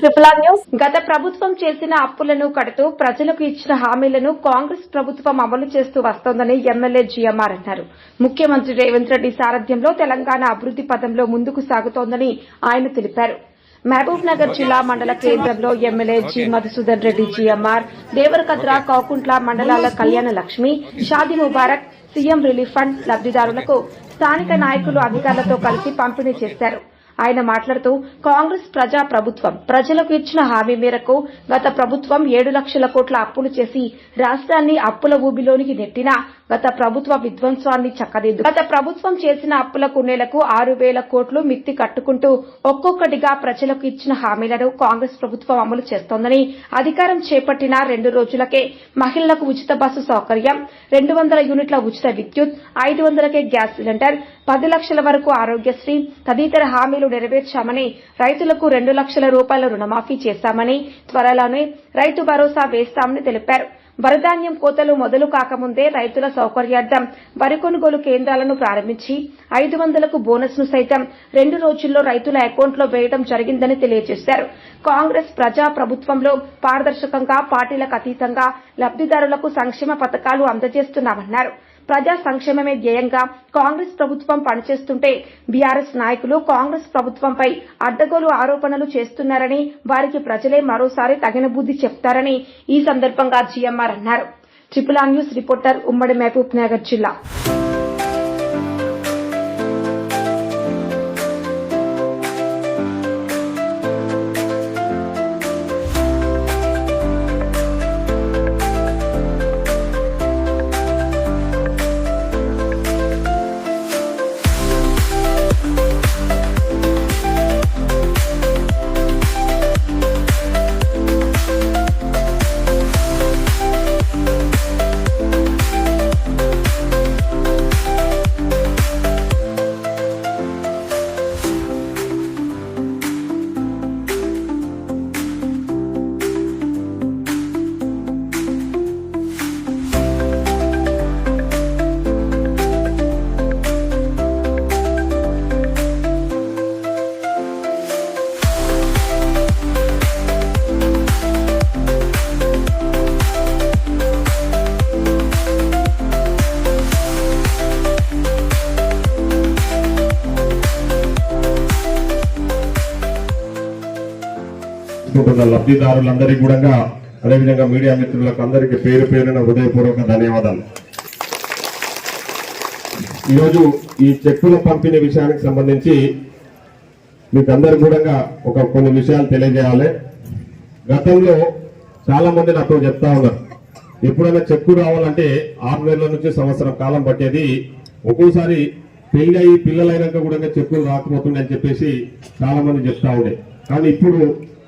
Triple R news. గత ప్రభుత్వం చేసిన అప్పులను కడుతూ ప్రజలకు ఇచ్చిన హామీలను కాంగ్రెస్ ప్రభుత్వం అమలు చేస్తూ వస్తోందని ఎమ్మెల్యే జిఎంఆర్ అన్నారు. ముఖ్యమంత్రి రేవంత్ రెడ్డి సారథ్యంలో తెలంగాణ అభివృద్ది పదంలో ముందుకు సాగుతోందని ఆయన తెలిపారు. మహబూబ్ నగర్ జిల్లా మండల కేంద్రంలో MLA G Madhusudan Reddy GMR Devarakadra Koukuntla మండలాల Kalyana Lakshmi Shaadi Mubarak CM relief fund లబ్దిదారులకు స్థానిక నాయకులు అధికారులతో కలిసి పంపిణీ చేశారు. ఆయన మాట్లాడుతూ కాంగ్రెస్ ప్రజా ప్రభుత్వం ప్రజలకు ఇచ్చిన హామీ మేరకు గత ప్రభుత్వం ఏడు లక్షల కోట్ల అప్పులు చేసి రాష్ట్రాన్ని అప్పుల ఊబిలోనికి నెట్టినా గత ప్రభుత్వ విధ్వంసాన్ని చక్కదిద్దు. గత ప్రభుత్వం చేసిన అప్పులకు నెలకు ఆరు వేల కోట్లు మిత్తి కట్టుకుంటూ ఒక్కొక్కటిగా ప్రజలకు ఇచ్చిన హామీలను కాంగ్రెస్ ప్రభుత్వం అమలు చేస్తోందని అధికారం చేపట్టిన రెండు రోజులకే మహిళలకు ఉచిత బస్సు సౌకర్యం రెండు వందల యూనిట్ల ఉచిత విద్యుత్ ఐదు వందలకే గ్యాస్ సిలిండర్ పది లక్షల వరకు ఆరోగ్యశ్రీ తదితర హామీలు నెరవేర్చామని రైతులకు రెండు లక్షల రూపాయల రుణమాఫీ చేశామని త్వరలోనే రైతు భరోసా వేస్తామని తెలిపారు. వరధాన్యం కోతలు మొదలు కాకముందే రైతుల సౌకర్యార్థం వరి కొనుగోలు కేంద్రాలను ప్రారంభించి ఐదు వందలకు బోనస్ను సైతం రెండు రోజుల్లో రైతుల అకౌంట్లో వేయడం జరిగిందని తెలియజేశారు. కాంగ్రెస్ ప్రజా ప్రభుత్వంలో పారదర్శకంగా పార్టీలకు అతీతంగా లబ్దిదారులకు సంక్షేమ పథకాలు అందజేస్తున్నామన్నారు. ప్రజా సంక్షేమమే ధ్యేయంగా కాంగ్రెస్ ప్రభుత్వం పనిచేస్తుంటే బీఆర్ఎస్ నాయకులు కాంగ్రెస్ ప్రభుత్వంపై అడ్డగోలు ఆరోపణలు చేస్తున్నారని వారికి ప్రజలే మరోసారి తగిన బుద్ధి చెప్తారని ఈ సందర్భంగా జీఎంఆర్ అన్నారు. ట్రిపుల్ ఆర్ న్యూస్ రిపోర్టర్ ఉమ్మడి మహబూబ్ నగర్ జిల్లా. తీసుకుంటున్న లబ్ధిదారులందరికీ కూడా అదేవిధంగా మీడియా మిత్రులకు అందరికీ పేరు పేరున హృదయపూర్వక ధన్యవాదాలు. ఈరోజు ఈ చెక్కుల పంపిణీ విషయానికి సంబంధించి మీకు అందరు కూడా ఒక కొన్ని విషయాలు తెలియజేయాలి. గతంలో చాలా మంది నాతో చెప్తా ఉన్నారు. ఎప్పుడైనా చెక్కు రావాలంటే ఆరు నెలల నుంచి సంవత్సరం కాలం పట్టేది. ఒక్కోసారి పెళ్ళి అయ్యి పిల్లలైనాక కూడా చెక్కులు రాకపోతుండే అని చెప్పేసి చాలా మంది చెప్తా ఉండే. కానీ ఇప్పుడు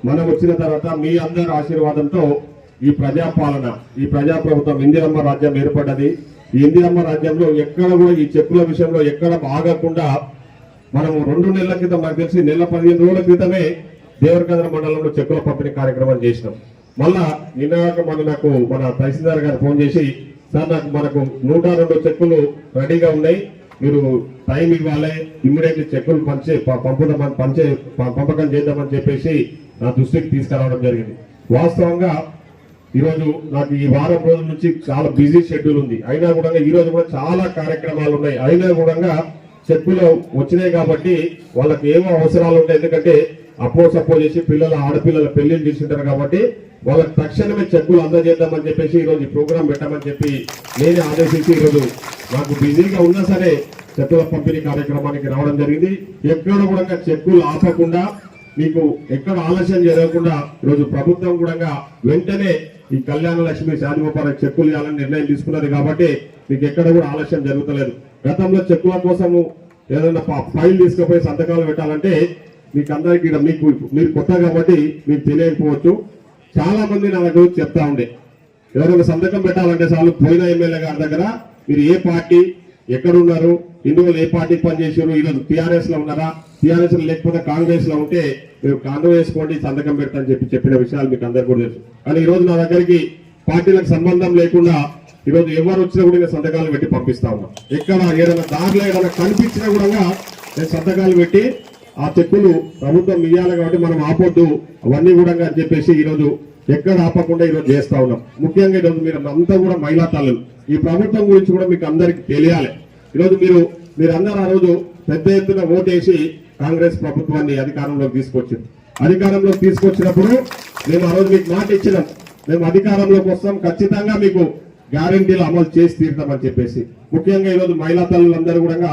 మనం వచ్చిన తర్వాత మీ అందరి ఆశీర్వాదంతో ఈ ప్రజాపాలన ఈ ప్రజాప్రభుత్వం ఇందిరమ్మ రాజ్యం ఏర్పడ్డది. ఈ ఇందిరమ్మ రాజ్యంలో ఎక్కడ కూడా ఈ చెక్కుల విషయంలో ఎక్కడ ఆగకుండా మనం రెండు నెలల క్రితం నాకు తెలిసి నెల పదిహేను రోజుల క్రితమే దేవరకంద్ర మండలంలో చెక్కుల పంపిణీ కార్యక్రమం చేసినాం. మళ్ళా నిన్న మన నాకు మన తహసీల్దార్ గారు ఫోన్ చేసి సార్ నాకు మనకు నూట రెండు చెక్కులు రెడీగా ఉన్నాయి. మీరు టైం ఇవ్వాలి ఇమ్మీడియట్లీ చెక్కులు పంచే ప- పంపుదామని పంచే ప- పంపకం చేద్దామని చెప్పేసి నా దృష్టికి తీసుకురావడం జరిగింది. వాస్తవంగా ఈరోజు నాకు ఈ వారం రోజుల నుంచి చాలా బిజీ షెడ్యూల్ ఉంది. అయినా కూడా ఈరోజు కూడా చాలా కార్యక్రమాలు ఉన్నాయి. అయినా కూడా చెక్కులు వచ్చినాయి కాబట్టి వాళ్ళకి ఏమో అవసరాలు ఉంటాయి. ఎందుకంటే అప్పో సపో చేసి పిల్లల ఆడపిల్లల పెళ్ళిళ్ళు చేసింటారు కాబట్టి వాళ్ళకి తక్షణమే చెక్కులు అందజేద్దామని చెప్పేసి ఈరోజు ఈ ప్రోగ్రాం పెట్టమని చెప్పి నేనే ఆదేశించి ఈరోజు నాకు బిజీగా ఉన్నా సరే చెక్కుల పంపిణీ కార్యక్రమానికి రావడం జరిగింది. ఎక్కడ కూడా చెక్కులు ఆపకుండా మీకు ఎక్కడ ఆలస్యం జరగకుండా ఈరోజు ప్రభుత్వం కూడా వెంటనే ఈ కళ్యాణ లక్ష్మి శాంతిగోపాల చెక్కులు ఇవ్వాలని నిర్ణయం తీసుకున్నది కాబట్టి మీకు ఎక్కడ కూడా ఆలస్యం జరుగుతలేదు. గతంలో చెక్కుల కోసము ఏదైనా ఫ- ఫైల్ తీసుకుపోయి సంతకాలు పెట్టాలంటే మీకు అందరికీ మీకు మీరు కొత్త కాబట్టి మీకు తెలియకపోవచ్చు. చాలా మంది నా దగ్గర చెప్తా ఉండే. ఎవరైనా సంతకం పెట్టాలంటే చాలు పోయిన ఎమ్మెల్యే గారి దగ్గర మీరు ఏ పార్టీ ఎక్కడున్నారు ఇన్ని ఏ పార్టీకి పనిచేసారు ఈరోజు టీఆర్ఎస్లో ఉన్నారా టీఆర్ఎస్ లేకపోతే కాంగ్రెస్లో ఉంటే మీరు కాంగ్రెస్ వేసుకోండి సంతకం పెడతాను చెప్పి చెప్పిన విషయాలు మీకు అందరు కూడా తెలుసు. కానీ ఈ రోజు నా దగ్గరికి పార్టీలకు సంబంధం లేకుండా ఈరోజు ఎవరు వచ్చినా కూడా నేను సంతకాలు పెట్టి పంపిస్తా ఉన్నా. ఎక్కడ ఏదైనా దారిలో ఏదైనా కనిపించినా కూడా నేను సంతకాలు పెట్టి ఆ చెక్కులు ప్రభుత్వం ఇవ్వాలి కాబట్టి మనం ఆపొద్దు అవన్నీ కూడా అని చెప్పేసి ఈరోజు ఎక్కడ ఆపకుండా ఈరోజు చేస్తా ఉన్నాం. ముఖ్యంగా ఈరోజు మీరు అంతా కూడా మహిళా తల్లులు. ఈ ప్రభుత్వం గురించి కూడా మీకు అందరికి తెలియాలి. ఈరోజు మీరు మీరందరూ ఆ రోజు పెద్ద ఎత్తున ఓటేసి కాంగ్రెస్ ప్రభుత్వాన్ని అధికారంలోకి తీసుకొచ్చింది. అధికారంలోకి తీసుకొచ్చినప్పుడు మేము ఆ రోజు మీకు మాట ఇచ్చినాం. మేము అధికారంలోకి వస్తాం. ఖచ్చితంగా మీకు గ్యారంటీలు అమలు చేసి తీరుతామని చెప్పేసి. ముఖ్యంగా ఈరోజు మహిళా తల్లులందరూ కూడా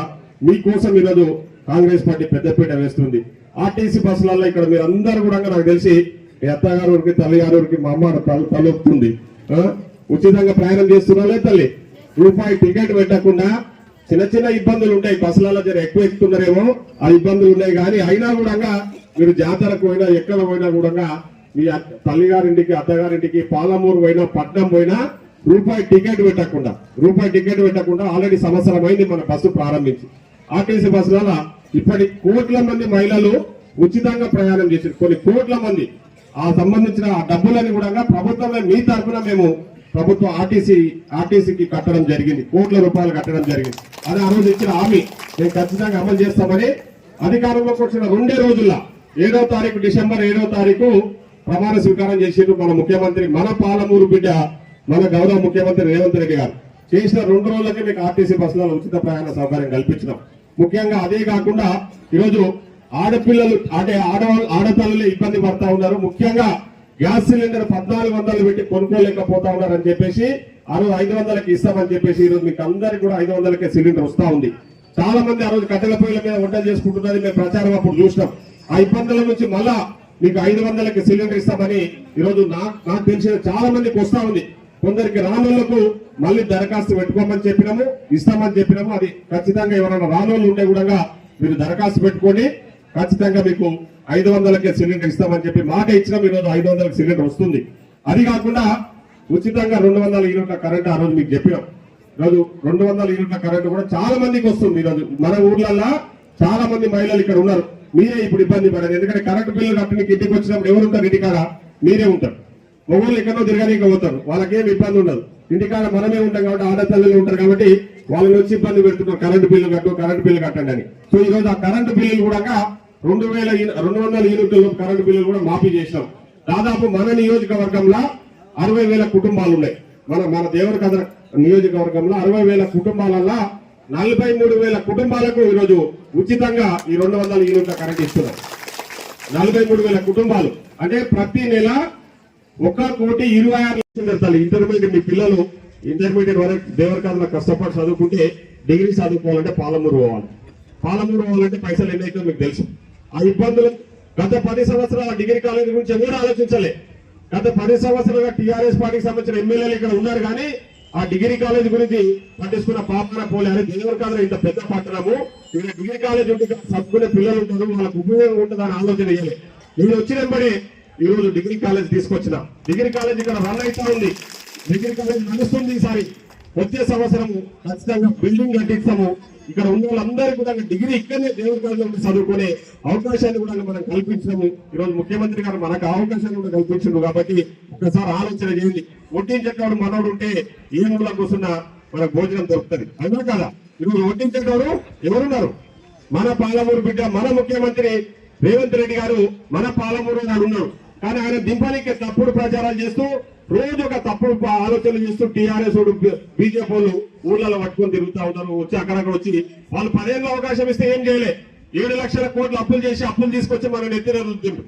మీకోసం ఈరోజు కాంగ్రెస్ పార్టీ పెద్దపీట వేస్తుంది. ఆర్టీసీ బస్సులలో ఇక్కడ మీరు కూడా నాకు తెలిసి మీ అత్తగారు ఊరికి తల్లిగారు ఊరికి మా అమ్మ తల తలొస్తుంది ఉచితంగా ప్రయాణం చేస్తున్నారే తల్లి? రూపాయి టికెట్ పెట్టకుండా చిన్న చిన్న ఇబ్బందులు ఉంటాయి. బస్సులలో జర ఎక్కువ ఎక్కుతున్నారేమో ఆ ఇబ్బందులు ఉన్నాయి. కానీ అయినా కూడా మీరు జాతరకు పోయినా ఎక్కడ పోయినా కూడా మీ తల్లిగారింటికి అత్తగారింటికి పాలమూరు పోయినా పట్నం పోయినా రూపాయి టికెట్ పెట్టకుండా రూపాయి టికెట్ పెట్టకుండా ఆల్రెడీ సంవత్సరం అయింది మన బస్సు ప్రారంభించి. ఆర్టీసీ బస్సులలో ఇప్పటి కోట్ల మంది మహిళలు ఉచితంగా ప్రయాణం చేశారు. కొన్ని కోట్ల మంది. ఆ సంబంధించిన ఆ డబ్బులని కూడా ప్రభుత్వమే మీ తరఫున మేము ప్రభుత్వం ఆర్టీసీ ఆర్టీసీకి కట్టడం జరిగింది. కోట్ల రూపాయలు కట్టడం జరిగింది. అది ఆ రోజు ఇచ్చిన హామీ మేము ఖచ్చితంగా అమలు చేస్తామని అధికారంలోకి వచ్చిన రెండే రోజుల్లో ఏడో తారీఖు డిసెంబర్ ఏడో తారీఖు ప్రమాణ స్వీకారం చేసిండ్రు మన ముఖ్యమంత్రి మన పాలమూరు బిడ్డ మన గౌరవ ముఖ్యమంత్రి రేవంత్ రెడ్డి గారు. చేసిన రెండు రోజులకే మీకు ఆర్టీసీ బస్సులలో ఉచిత ప్రయాణ సౌకర్యం కల్పించినాం. ముఖ్యంగా అదే కాకుండా ఈరోజు ఆడపిల్లలు అంటే ఆడవాళ్ళు ఆడతల్లులే ఇబ్బంది పడతా ఉన్నారు. ముఖ్యంగా గ్యాస్ సిలిండర్ పద్నాలుగు వందలు పెట్టి కొనుక్కోలేకపోతా ఉన్నారని చెప్పేసి ఆ రోజు ఐదు వందలకి ఇస్తామని చెప్పేసి ఈ రోజు మీకు అందరికి కూడా ఐదు వందలకే సిలిండర్ వస్తా ఉంది. చాలా మంది ఆ రోజు కట్టెల పొయ్యిల మీద వంట చేసుకుంటున్నది మేము ప్రచారం అప్పుడు చూసినాం. ఆ ఇబ్బందుల నుంచి మళ్ళా మీకు ఐదు వందలకి సిలిండర్ ఇస్తామని ఈరోజు నా నాకు తెలిసిన చాలా మందికి వస్తా ఉంది. కొందరికి రానోళ్ళకు మళ్ళీ దరఖాస్తు పెట్టుకోమని చెప్పినాము ఇస్తామని చెప్పినాము. అది ఖచ్చితంగా ఎవరైనా రానోళ్ళు ఉంటే కూడా మీరు దరఖాస్తు పెట్టుకోండి. ఖచ్చితంగా మీకు ఐదు వందలకే సిలిండర్ ఇస్తామని చెప్పి మాట ఇచ్చినాం. ఈరోజు ఐదు వందలకి సిలిండర్ వస్తుంది. అది కాకుండా ఉచితంగా రెండు వందల యూనిట్ల కరెంట్ ఆ రోజు మీకు చెప్పినాం. ఈరోజు రెండు వందల యూనిట్ల కరెంట్ కూడా చాలా మందికి వస్తుంది ఈరోజు. మన ఊర్లల్లో చాలా మంది మహిళలు ఇక్కడ ఉన్నారు. మీరే ఇప్పుడు ఇబ్బంది పడారు ఎందుకంటే కరెంట్ బిల్లు కట్టడానికి ఇంటికి వచ్చినప్పుడు ఎవరు ఉంటారు? ఇంటికాడ మీరే ఉంటారు. మొగోళ్ళు ఎక్కడో తిరగనీకి పోతారు వాళ్ళకేం ఇబ్బంది ఉండదు. ఇంటికాడ మనమే ఉంటాం కాబట్టి ఆడపిల్లలు ఉంటారు కాబట్టి వాళ్ళని వచ్చి ఇబ్బంది పెడుతున్నాం కరెంటు బిల్లు కట్టు కరెంటు బిల్లు కట్టండి అని. సో ఈ రోజు ఆ కరెంటు బిల్లులు కూడా రెండు వేల రెండు వందల యూనిట్ల కరెంటు బిల్లులు కూడా మాఫీ చేసినాం. దాదాపు మన నియోజకవర్గంలో అరవై వేల కుటుంబాలు ఉన్నాయి మన మన దేవరకథ నియోజకవర్గంలో అరవై వేల కుటుంబాలల్లో నలభై మూడు వేల కుటుంబాలకు ఈరోజు ఉచితంగా ఈ రెండు వందల యూనిట్ల కరెంట్ ఇస్తున్నారు. నలభై మూడు వేల కుటుంబాలు. అంటే ప్రతి నెల ఒక కోటి ఇరవై ఆరు లక్షలు పెడతారు ఇంటర్మీడియట్ మీ పిల్లలు ఇంటర్మీడియట్ వరకు దేవరకాదులో కష్టపడి చదువుకుంటే డిగ్రీ చదువుకోవాలంటే పాలమూరు పోవాలి. పాలమూరు పోవాలంటే పైసలు ఎన్నైతే మీకు తెలుసు. ఆ ఇబ్బందులు గత పది సంవత్సరాల డిగ్రీ కాలేజీ గురించి ఎవరు ఆలోచించలే? గత పది సంవత్సరాలుగా టీఆర్ఎస్ పార్టీకి సంబంధించిన ఎమ్మెల్యేలు ఇక్కడ ఉన్నారు కానీ ఆ డిగ్రీ కాలేజ్ గురించి పట్టించుకున్న పాపన పోలే. అరే దేవరకాదులో ఇంత పెద్ద పట్టణము. ఇక్కడ డిగ్రీ కాలేజ్ ఉంటే ఇక్కడ చదువుకునే పిల్లలు ఉంటారు వాళ్ళకు ఉపయోగం ఉంటుందని ఆలోచన చేయాలి. నేను వచ్చినప్పుడే ఈ రోజు డిగ్రీ కాలేజ్ తీసుకొచ్చిన. డిగ్రీ కాలేజ్ ఇక్కడ రన్ అవుతా ఉంది. డిగ్రీ కాలేజ్ నడుస్తుంది ఈసారి. వచ్చే సంవత్సరం ఖచ్చితంగా బిల్డింగ్ కట్టిస్తాము. ఇక్కడ ఉన్న వాళ్ళందరికీ కూడా డిగ్రీ ఇక్కడనే దేవుడి కాలేజీలో చదువుకునే అవకాశాన్ని కూడా మనం కల్పించాము ఈ రోజు ముఖ్యమంత్రి గారు మనకు అవకాశాన్ని కూడా కల్పించారు కాబట్టి ఒకసారి ఆలోచన చేయండి. వడ్డించేటవాడు మనోడు ఉంటే ఏ మూల కూర్చున్నా మనకు భోజనం దొరుకుతుంది. అవునా కదా? ఈరోజు వడ్డించేటవాడు ఎవరున్నారు? మన పాలమూరు బిడ్డ మన ముఖ్యమంత్రి రేవంత్ రెడ్డి గారు మన పాలమూరు గారు ఉన్నారు. కానీ ఆయన దింపడానికి తప్పుడు ప్రచారాలు చేస్తూ రోజు ఒక తప్పుడు ఆలోచనలు చేస్తూ టీఆర్ఎస్ బీజేపీ వాళ్ళు ఊళ్ళలో పట్టుకొని తిరుగుతా ఉన్నారు. వచ్చి అక్కడక్కడ వచ్చి వాళ్ళు పదేళ్ళు అవకాశం ఇస్తే ఏం చేయలే. ఏడు లక్షల కోట్లు అప్పులు చేసి అప్పులు తీసుకొచ్చి మన నెత్తిన రుద్దిండు.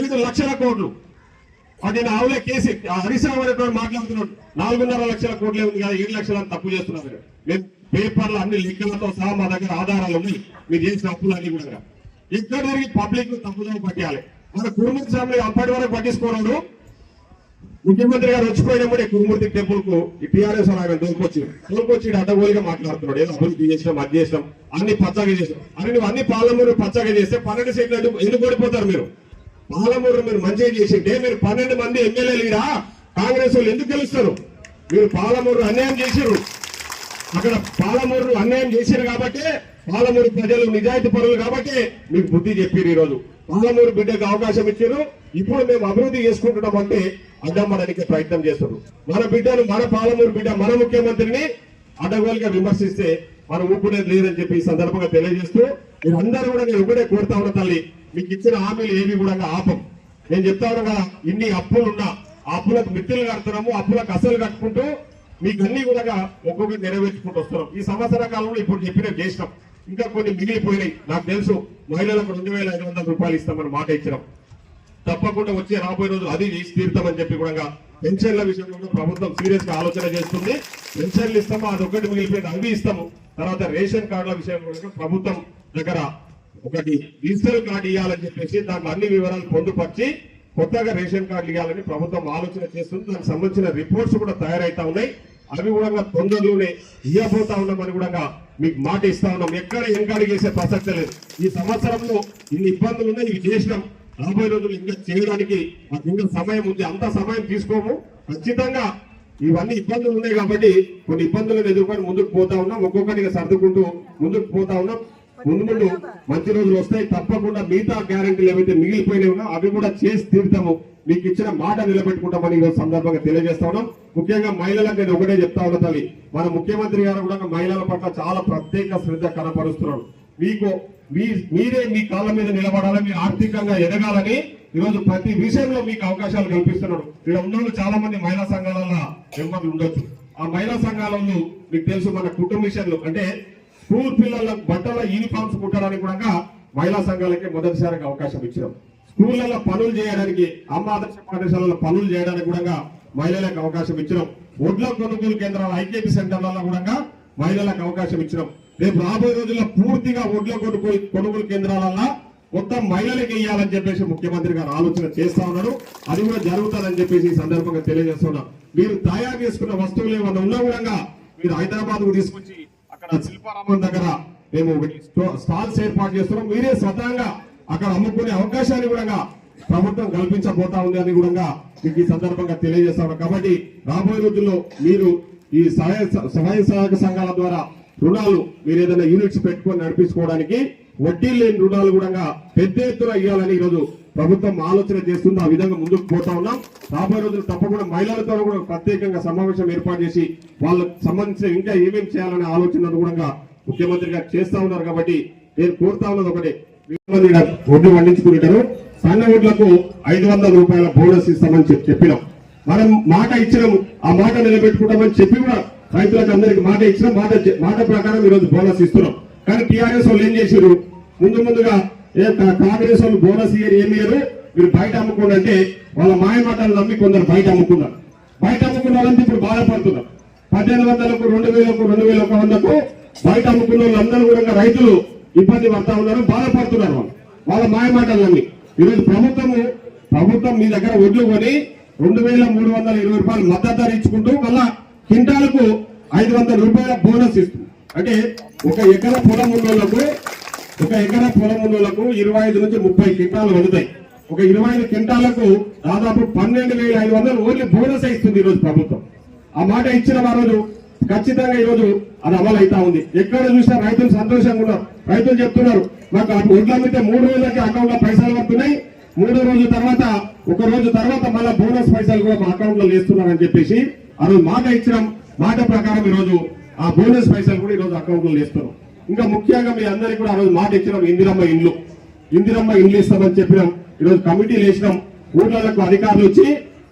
ఏడు లక్షల కోట్లు. అది నా ఆవులే కేసీ. హరీష్ అనేటువంటి మాట్లాడుతున్నాడు. నాలుగున్నర లక్షల కోట్లే ఉంది కదా ఏడు లక్షల తప్పు చేస్తున్నారు మీరు. పేపర్లు అన్ని లెక్కలతో సహా మా దగ్గర ఆధారాలు ఉన్నాయి. మీరు చేసిన అప్పులు అన్ని కూడా ఇక్కడ జరిగి పబ్లిక్ తప్పుదో పట్టాలి మన కుటుంబ స్వామి అప్పటి వరకు పట్టించుకోవడం ముఖ్యమంత్రి గారు వచ్చిపోయినప్పుడు కురుమూర్తి టెంపుల్కు ఈ టీఆర్ఎస్ ఆయన తోలుకొచ్చి తోలుకొచ్చి ఈడ అడ్డగోలుగా మాట్లాడుతున్నాడు. ఏదో అభివృద్ధి చేసినాం అది చేసినాం అన్ని పచ్చగా చేసినాం. అని నువ్వు అన్ని పాలమూరు పచ్చగా చేస్తే పన్నెండు సీట్లు ఎందుకు- ఓడిపోతారు మీరు? పాలమూరు మీరు మంచిగా చేసింటే మీరు పన్నెండు మంది ఎమ్మెల్యేలు ఇరా కాంగ్రెస్ వాళ్ళు ఎందుకు గెలుస్తారు? మీరు పాలమూరు అన్యాయం చేశారు అక్కడ పాలమూరు అన్యాయం చేశారు కాబట్టి పాలమూరు ప్రజలు నిజాయితీ పరులు కాబట్టి మీకు బుద్ధి చెప్పారు ఈరోజు. రోజు పాలమూరు బిడ్డకు అవకాశం ఇచ్చారు. ఇప్పుడు మేము అభివృద్ధి చేసుకుంటున్నాం అంటే అడ్డమ్మడానికి ప్రయత్నం చేస్తున్నారు. మన బిడ్డను మన పాలమూరు బిడ్డ మన ముఖ్యమంత్రిని అడ్డగోలుగా విమర్శిస్తే మనం ఊపునేది లేదని చెప్పి ఈ సందర్భంగా తెలియజేస్తూ మీరందరూ కూడా నేను ఒకటే కోరుతా ఉన్నా తల్లి మీకు ఇచ్చిన హామీలు ఏవి కూడా ఆపం. నేను చెప్తా ఉన్నా ఇన్ని అప్పులున్నా అప్పులకు మిత్రులు కడుతున్నాము అప్పులకు అసలు కట్టుకుంటూ మీకు అన్ని కూడా ఒక్కొక్కటి నెరవేర్చుకుంటూ వస్తున్నాం. ఈ సంవత్సర కాలంలో ఇప్పుడు చెప్పిన చేసినాం. ఇంకా కొన్ని మిగిలిపోయినాయి నాకు తెలుసు మహిళలకు రెండు వేల ఐదు వందల రూపాయలు ఇస్తామని మాట ఇచ్చినాం. తప్పకుండా వచ్చే రాబోయే రోజు అది చేసి తీరుతామని చెప్పి కూడా పెన్షన్ల విషయంలో కూడా ప్రభుత్వం సీరియస్గా ఆలోచన చేస్తుంది. పెన్షన్లు ఇస్తాము? అది ఒకటి మిగిలిపోయింది అవి ఇస్తాము. తర్వాత రేషన్ కార్డుల విషయంలో కూడా ప్రభుత్వం దగ్గర ఒకటి డిజిటల్ కార్డు ఇవ్వాలని చెప్పేసి దాంట్లో అన్ని వివరాలు పొందుపరిచి కొత్తగా రేషన్ కార్డులు ఇవ్వాలని ప్రభుత్వం ఆలోచన చేస్తుంది. దానికి సంబంధించిన రిపోర్ట్స్ కూడా తయారైతా ఉన్నాయి. అవి కూడా తొందరలోనే ఇవ్వబోతా ఉన్నామని కూడా మీకు మాట ఇస్తా ఉన్నాం. ఎక్కడ ఎంకాడి చేసే ప్రసక్తి లేదు. ఈ సంవత్సరంలో ఇన్ని ఇబ్బందులు ఉన్నాయి. ఇవి చేసినాం. రాబోయే రోజులు ఇంకా చేయడానికి మాకు ఇంకా సమయం ఉంది. అంత సమయం తీసుకోము. ఖచ్చితంగా ఇవన్నీ ఇబ్బందులు ఉన్నాయి కాబట్టి కొన్ని ఇబ్బందులను ఎదుర్కొని ముందుకు పోతా ఉన్నాం. ఒక్కొక్కటిగా సర్దుకుంటూ ముందుకు పోతా ఉన్నాం. ముందు ముందు మంచి రోజులు వస్తాయి. తప్పకుండా మిగతా గ్యారంటీలు ఏవైతే మిగిలిపోయినాయి ఉన్నా అవి కూడా చేసి తీరుతాము. మీకు ఇచ్చిన మాట నిలబెట్టుకుంటామని ఈరోజు సందర్భంగా తెలియజేస్తా ఉన్నాం. ముఖ్యంగా మహిళలకు నేను ఒకటే చెప్తా ఉన్నా తల్లి మన ముఖ్యమంత్రి గారు కూడా మహిళల పట్ల చాలా ప్రత్యేక శ్రద్ధ కనపరుస్తున్నాడు మీకు మీ మీరే మీ కాళ్ళ మీద నిలబడాలని ఆర్థికంగా ఎదగాలని ఈరోజు ప్రతి విషయంలో మీకు అవకాశాలు కల్పిస్తున్నాడు ఇక్కడ ఉన్న వాళ్ళు చాలా మంది మహిళా సంఘాలలో మెంబర్లు ఉండొచ్చు. ఆ మహిళా సంఘాలలో మీకు తెలుసు మన కుటుంబిషన్లు అంటే స్కూల్ పిల్లల బట్టల యూనిఫామ్స్ కుట్టడానికి కూడా మహిళా సంఘాలకి మొదటిసారిగా అవకాశం ఇచ్చినాం. స్కూళ్ళలో పనులు చేయడానికి అమ్మ ఆదర్శ పాఠశాలలో పనులు చేయడానికి కూడా మహిళలకు అవకాశం ఇచ్చినాం. ఒడ్ల కొనుగోలు కేంద్రాల ఐకేపీ సెంటర్లలో కూడా మహిళలకు అవకాశం ఇచ్చినాం. రేపు రాబోయే రోజుల్లో పూర్తిగా ఒడ్ల కొనుగోలు కొనుగోలు కేంద్రాలలో మొత్తం మహిళలకు ఇవ్వాలని చెప్పేసి ముఖ్యమంత్రి గారు ఆలోచన చేస్తా ఉన్నారు. అది కూడా జరుగుతుందని చెప్పేసి ఈ సందర్భంగా తెలియజేస్తున్నా మీరు తయారు చేసుకున్న వస్తువులు ఏమైనా ఉన్నా కూడా మీరు హైదరాబాద్కు తీసుకొచ్చి అక్కడ శిల్పారామం దగ్గర మేము ఒకటి స్టాల్స్ ఏర్పాటు చేస్తున్నాం. మీరే సతంగా అక్కడ అమ్ముకునే అవకాశాన్ని కూడా ప్రభుత్వం కల్పించబోతా ఉంది అని కూడా మీకు ఈ సందర్భంగా తెలియజేస్తాను కాబట్టి రాబోయే రోజుల్లో మీరు ఈ సహాయ సహాయ సహాయక సంఘాల ద్వారా రుణాలు మీరు ఏదైనా యూనిట్స్ పెట్టుకొని నడిపించుకోవడానికి వడ్డీ లేని రుణాలు కూడా పెద్ద ఎత్తున ఇవ్వాలని ఈరోజు ప్రభుత్వం ఆలోచన చేస్తుంది. ఆ విధంగా ముందుకు పోతా ఉన్నాం. రాబోయే రోజులు తప్పకుండా మహిళలతో కూడా ప్రత్యేకంగా సమావేశం ఏర్పాటు చేసి వాళ్ళకు సంబంధించిన ఇంకా ఏమేమి చేయాలనే ఆలోచన కూడా ముఖ్యమంత్రి గారు చేస్తా ఉన్నారు. కాబట్టి నేను కోరుతా ఉన్నది ఒకటే. ఒడ్డు పండించుకుంటారు. సన్న ఒడ్లకు ఐదు వందల రూపాయల బోనస్ ఇస్తామని చెప్పి చెప్పినాం. మనం మాట ఇచ్చినాం. ఆ మాట నిలబెట్టుకుంటామని చెప్పి కూడా రైతులకు అందరికి మాట ఇచ్చినాం మాట మాట ప్రకారం ఈ రోజు బోనస్ ఇస్తున్నాం. కానీ టీఆర్ఎస్ వాళ్ళు ఏం చేశారు ముందు ముందుగా ఏ కాంగ్రెస్ వాళ్ళు బోనస్ ఇయర్ ఏమి ఇయ్యరు? మీరు బయట అమ్ముకోండి అంటే వాళ్ళ మాయ మాటలు నమ్మి కొందరు బయట అమ్ముకున్నారు. బయట అమ్ముకున్న వాళ్ళంతా ఇప్పుడు బాధపడుతున్నారు. పద్దెనిమిది వందలకు రెండు వేలకు రెండు వేల ఒక వందకు బయట అమ్ముకున్న వాళ్ళందరూ కూడా రైతులు ఇబ్బంది పడతా ఉన్నారు బాధపడుతున్నారు వాళ్ళు. వాళ్ళ మాయ మాటలు ఈరోజు ప్రభుత్వము ప్రభుత్వం మీ దగ్గర ఒడ్లు కొని రెండు వేల మూడు వందల ఇరవై రూపాయలు మద్దతు ధర ఇచ్చుకుంటూ మళ్ళా కింటాలకు ఐదు వందల రూపాయల బోనస్ ఇస్తుంది. అంటే ఒక ఎకర పొలం ఉన్న వాళ్ళకు ఒక ఎకర పొలం ఉన్నోళ్ళకు ఇరవై ఐదు నుంచి ముప్పై కింటాలు వండుతాయి ఒక ఇరవై ఐదు క్వింటాలకు దాదాపు పన్నెండు వేల ఐదు వందలు ఓన్లీ బోనస్ ఇస్తుంది ఈరోజు ప్రభుత్వం. ఆ మాట ఇచ్చిన ఆ రోజు ఖచ్చితంగా ఈ రోజు అది అమలు అవుతా ఉంది. ఎక్కడ చూసినా రైతులు సంతోషంగా ఉన్నారు. రైతులు చెప్తున్నారు మాకు ఆ ఒడ్లు అమ్మితే మూడు రోజులకి అకౌంట్లో పైసలు పడుతున్నాయి. మూడో రోజు తర్వాత ఒక రోజు తర్వాత మళ్ళీ బోనస్ పైసలు కూడా మా అకౌంట్లో వేస్తున్నారని చెప్పేసి ఆ రోజు మాట ఇచ్చినాం. మాట ప్రకారం ఈ రోజు ఆ బోనస్ పైసలు కూడా ఈ రోజు అకౌంట్లో వేస్తున్నాం ఇంకా ముఖ్యంగా మీ అందరికీ కూడా ఆ రోజు మాట ఇచ్చినాం ఇందిరమ్మ ఇండ్లు. ఇందిరమ్మ ఇండ్లు ఇస్తామని చెప్పినాం. ఈరోజు కమిటీలు వేసినాం ఊర్లకు అధికారులు వచ్చి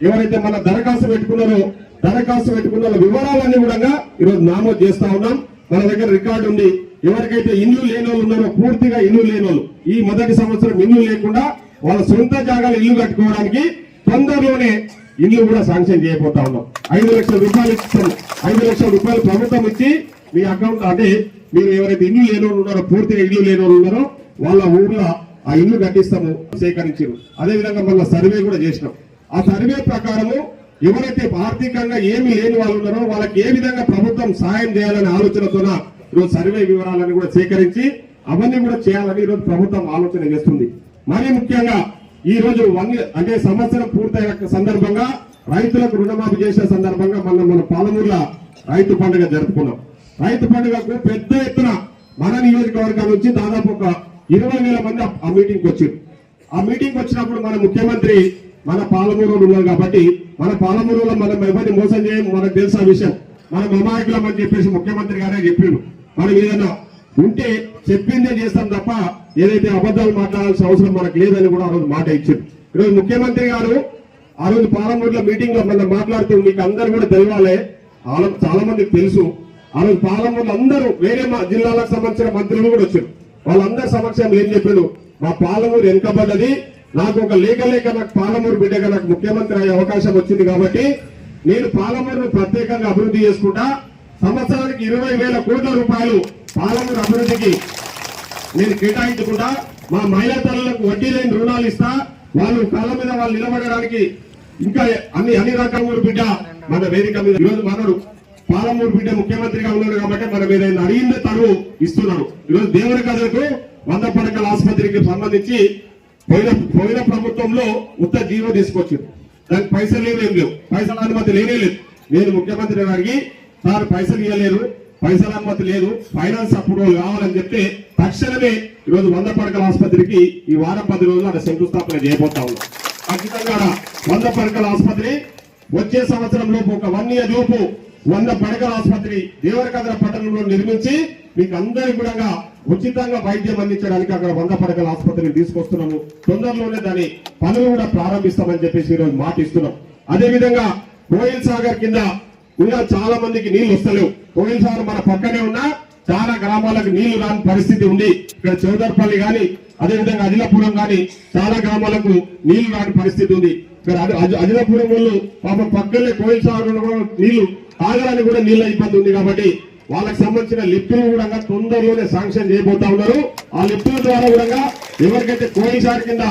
ఎవరైతే మన దరఖాస్తు పెట్టుకున్నారో దరఖాస్తు పెట్టుకున్న వివరాలన్నీ కూడా ఈరోజు నామోదు చేస్తా ఉన్నాం. మన దగ్గర రికార్డు ఉంది. ఎవరికైతే ఇల్లు లేని వాళ్ళు ఉన్నారో పూర్తిగా ఇల్లు లేని వాళ్ళు ఈ మొదటి సంవత్సరం ఇల్లు లేకుండా వాళ్ళ సొంత జాగాలో ఇల్లు కట్టుకోవడానికి తొందరలోనే ఇల్లు కూడా శాంక్షన్ చేయబోతా ఉన్నాం. ఐదు లక్షల రూపాయలు ఇస్తాం ఐదు లక్షల రూపాయలు ప్రభుత్వం ఇచ్చి మీ అకౌంట్ అంటే మీరు ఎవరైతే ఇల్లు లేని ఉన్నారో పూర్తిగా ఇల్లు లేని ఉన్నారో వాళ్ళ ఊర్లో ఆ ఇల్లు కట్టిస్తాము సేకరించారు. అదే విధంగా మళ్ళీ సర్వే కూడా చేసినాం. ఆ సర్వే ప్రకారము ఎవరైతే ఆర్థికంగా ఏమి లేని వాళ్ళు ఉన్నారో వాళ్ళకి ఏ విధంగా ప్రభుత్వం సాయం చేయాలనే ఆలోచనతోన ఈరోజు సర్వే వివరాలను కూడా సేకరించి అవన్నీ కూడా చేయాలని ఈరోజు ప్రభుత్వం ఆలోచన చేస్తుంది. మరీ ముఖ్యంగా ఈ రోజు వన్ అంటే సంవత్సరం పూర్తయిన సందర్భంగా రైతులకు రుణమాఫీ చేసే సందర్భంగా మనం మన పాలమూరుల రైతు పండుగ జరుపుకున్నాం. రైతు పండుగకు పెద్ద ఎత్తున మన నియోజకవర్గం నుంచి దాదాపు ఒక ఇరవై వేల మంది ఆ మీటింగ్ వచ్చారు. ఆ మీటింగ్ వచ్చినప్పుడు మన ముఖ్యమంత్రి మన పాలమూరులో ఉన్నారు కాబట్టి మన పాలమూరులో మనం ఎవరిని మోసం చేయము మనకు తెలుసు ఆ విషయం. మనం అమాయకులం అని చెప్పేసి ముఖ్యమంత్రి గారే చెప్పిండు మనం ఏదైనా ఉంటే చెప్పిందే చేస్తాం తప్ప ఏదైతే అబద్ధాలు మాట్లాడాల్సిన అవసరం మనకు లేదని కూడా ఆ రోజు మాట ఇచ్చారు. ఈరోజు ముఖ్యమంత్రి గారు ఆ రోజు పాలమూరులో మీటింగ్లో మనం మాట్లాడుతూ మీకు అందరు కూడా తెలియాలి వాళ్ళకు చాలా మందికి తెలుసు. ఆ రోజు పార్లమెంట్ అందరూ వేరే మా జిల్లాలకు సంబంధించిన మంత్రులు కూడా వచ్చారు. వాళ్ళందరి సమక్షంలో ఏం చెప్పాడు మా పాలమూరు వెనుకబడ్డది. నాకు ఒక లేఖలేక నాకు పాలమూరు బిడ్డగా నాకు ముఖ్యమంత్రి అయ్యే అవకాశం వచ్చింది కాబట్టి నేను పాలమూరును ప్రత్యేకంగా అభివృద్ధి చేసుకుంటా. సంవత్సరానికి ఇరవై వేల కోట్ల రూపాయలు పాలమూరు అభివృద్ధికి నేను కేటాయించకుండా మా మహిళా తల్లులకు వడ్డీ లేని రుణాలు ఇస్తా. వాళ్ళు కాళ్ళ మీద వాళ్ళు నిలబడడానికి ఇంకా అన్ని అన్ని రకాల బిడ్డ మన వేదిక మీద ఈరోజు మనడు పాలమూరు బిడ్డ ముఖ్యమంత్రిగా ఉన్నాడు కాబట్టి మన మీద అడిగిందే తను ఇస్తున్నాడు. ఈరోజు దేవుని కథలకు వంద పడకల ఆసుపత్రికి సంబంధించి పోయిన పోయిన ప్రభుత్వంలో ఉత్త జీవో తీసుకొచ్చింది దానికి పైసలు లేవు ఏం లేవు. పైసల అనుమతి లేనే లేదు. నేను ముఖ్యమంత్రి గారికి సార్ పైసలు ఇవ్వలేరు పైసల అనుమతి లేదు ఫైనాన్స్ అప్రూవల్ కావాలని చెప్తే తక్షణమే ఈరోజు వంద పడకల ఆసుపత్రికి ఈ వారం పది రోజులు అక్కడ శంకుస్థాపన చేయబోతా ఉన్నాం. ఖచ్చితంగా వంద పడకల ఆసుపత్రి వచ్చే సంవత్సరం లోపు ఒక వన్ ఇయర్ లోపు వంద పడకల ఆసుపత్రి దేవరకద్ర పట్టణంలో నిర్మించి మీకు అందరి కూడా ఉచితంగా వైద్యం అందించడానికి అక్కడ వంద పడకల ఆసుపత్రిని తీసుకొస్తున్నాము. తొందరలోనే దాని పనులు కూడా ప్రారంభిస్తామని చెప్పేసి ఈరోజు మాట ఇస్తున్నాం అదేవిధంగా కోయిల్ సాగర్ కింద ఇంకా చాలా మందికి నీళ్ళు వస్తలేవు. పోయినసారి మన పక్కనే ఉన్నా చాలా గ్రామాలకు నీళ్ళు రాని పరిస్థితి ఉంది. ఇక్కడ చౌదర్పల్లి కానీ అదేవిధంగా అజిలాపురం కానీ చాలా గ్రామాలకు నీళ్ళు రాని పరిస్థితి ఉంది. ఇక్కడ అజిలపురం అజిలాపురం వాళ్ళు పాపం పక్కనే కోయిల్ సాగర్ నీళ్ళు ఆగడానికి కూడా నీళ్ళ ఇబ్బంది ఉంది కాబట్టి వాళ్ళకి సంబంధించిన లిఫ్టులు కూడా తొందరలోనే శాంక్షన్ చేయబోతా ఉన్నారు. ఆ లిఫ్టుల ద్వారా కూడా ఎవరికైతే కోయిల్ కింద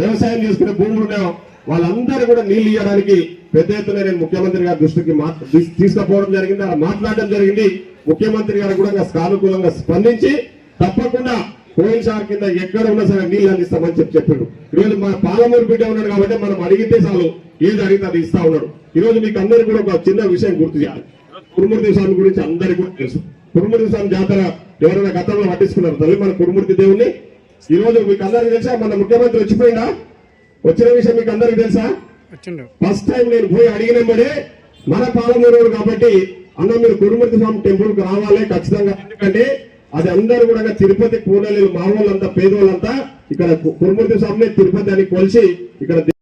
వ్యవసాయం చేసుకునే భూములు ఉన్నాయో వాళ్ళందరూ కూడా నీళ్ళు ఇవ్వడానికి పెద్ద ఎత్తున నేను ముఖ్యమంత్రి గారి దృష్టికి మా- తీసుకుపోవడం జరిగింది అలా మాట్లాడడం జరిగింది. ముఖ్యమంత్రి గారు కూడా సానుకూలంగా స్పందించి తప్పకుండా కోయిల్ సార్ కింద ఎక్కడ ఉన్నా సరే నీళ్ళు అందిస్తామని చెప్పి చెప్పాడు. ఈరోజు మన పాలమూరు బిడ్డ ఉన్నాడు కాబట్టి మనం అడిగితే చాలు ఏది అడిగితే అది ఇస్తా ఉన్నాడు. ఈ రోజు మీకు అందరికీ కూడా ఒక చిన్న విషయం గుర్తు చేయాలి. కురుమూర్తి స్వామి గురించి అందరికీ కూడా తెలుసు. కురుమూర్తి స్వామి జాతర ఎవరైనా గతంలో పట్టించుకున్నారు? తల్లి మన కురుమూర్తి దేవుణ్ణి. ఈ రోజు మీకు అందరికీ తెలుసా? మన ముఖ్యమంత్రి వచ్చిపోయిందా? వచ్చిన విషయం మీకు అందరికీ తెలుసా? ఫస్ట్ టైం నేను పోయి అడిగినమ్మడే మన పాలమూరు కాబట్టి అన్న మీరు కురుమూర్తి స్వామి టెంపుల్కు రావాలి ఖచ్చితంగా. ఎందుకంటే అది అందరూ కూడా తిరుపతి కూడలి మా వాళ్ళంతా పేదవాళ్ళంతా ఇక్కడ కురుమూర్తి స్వామిని తిరుపతి అని కొలిసి ఇక్కడ